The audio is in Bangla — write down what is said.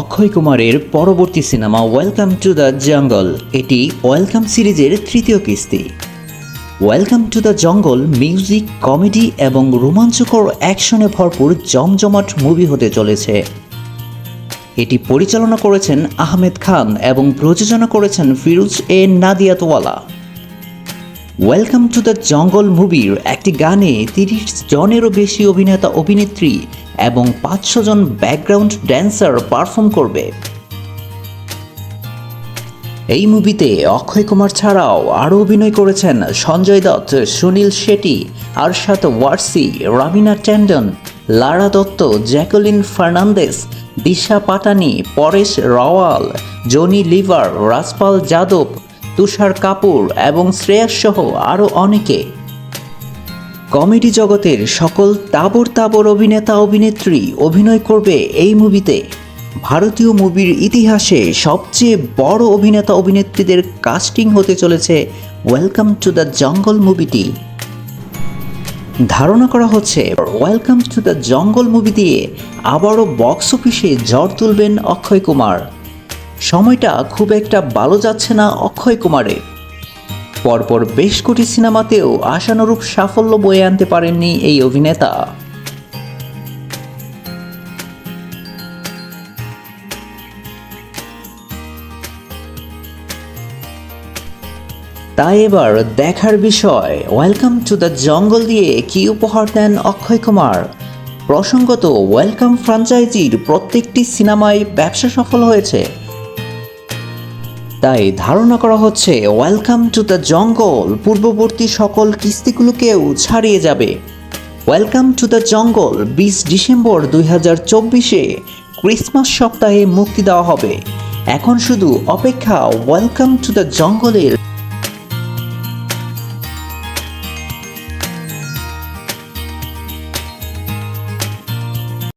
অক্ষয় কুমারের পরবর্তী সিনেমা ওয়েলকাম টু দ্য জঙ্গল। এটি ওয়েলকাম সিরিজের তৃতীয় কিস্তি। Welcome to the jungle music, comedy এবং রোমাঞ্চকর অ্যাকশনে ভরপুর জমজমাট মুভি হতে চলেছে। এটি পরিচালনা করেছেন আহমেদ খান এবং প্রযোজনা করেছেন Firoz A Nadiadwala. Welcome to the jungle মুভির একটি গানে তিরিশ জনেরও বেশি অভিনেতা অভিনেত্রী এবং পাঁচশো জন ব্যাকগ্রাউন্ড ড্যান্সার পারফর্ম করবে। এই মুভিতে অক্ষয় কুমার ছাড়াও আরও অভিনয় করেছেন Sanjay Dutt, Suniel Shetty Arshad Warsi, রামিনা Tandon, Lara Dutt, Jacqueline Fernandes Disha Patani, Paresh Rawal, Johnny Lever, Rajpal Yadav, Tushar Kapoor এবং শ্রেয়াস সহ আরও অনেকে। কমেডি জগতের সকল তাবর তাবর অভিনেতা অভিনেত্রী অভিনয় করবে এই মুভিতে। ভারতীয় মুভির ইতিহাসে সবচেয়ে বড় অভিনেতা অভিনেত্রীদের কাস্টিং হতে চলেছে ওয়েলকাম টু দ্য জঙ্গল মুভিটি ধারণা করা হচ্ছে welcome to the jungle movie দিয়ে আবারও বক্স অফিসে ঝড় তুলবেন অক্ষয় কুমার। সময়টা খুব একটা ভালো যাচ্ছে না অক্ষয় কুমারের। পরপর বেশ কোটি সিনেমাতেও আশানুরূপ সাফল্য বয়ে আনতে পারেননি এই অভিনেতা। তাই এবার দেখার বিষয় ওয়েলকাম টু দ্য জঙ্গল দিয়ে কি উপহার দেন অক্ষয় কুমার? প্রসঙ্গত ওয়েলকাম ফ্র্যাঞ্চাইজির প্রত্যেকটি সিনেমায় ব্যবসা সফল হয়েছে। তাই ধারণা করা হচ্ছে ওয়েলকাম টু দ্য জঙ্গল পূর্ববর্তী সকল কিস্তিগুলোকেও ছাড়িয়ে যাবে। ওয়েলকাম টু দ্য জঙ্গল বিশ ডিসেম্বর দুই হাজার চব্বিশে ক্রিসমাস সপ্তাহে মুক্তি দেওয়া হবে। এখন শুধু অপেক্ষা ওয়েলকাম টু দ্য জঙ্গলের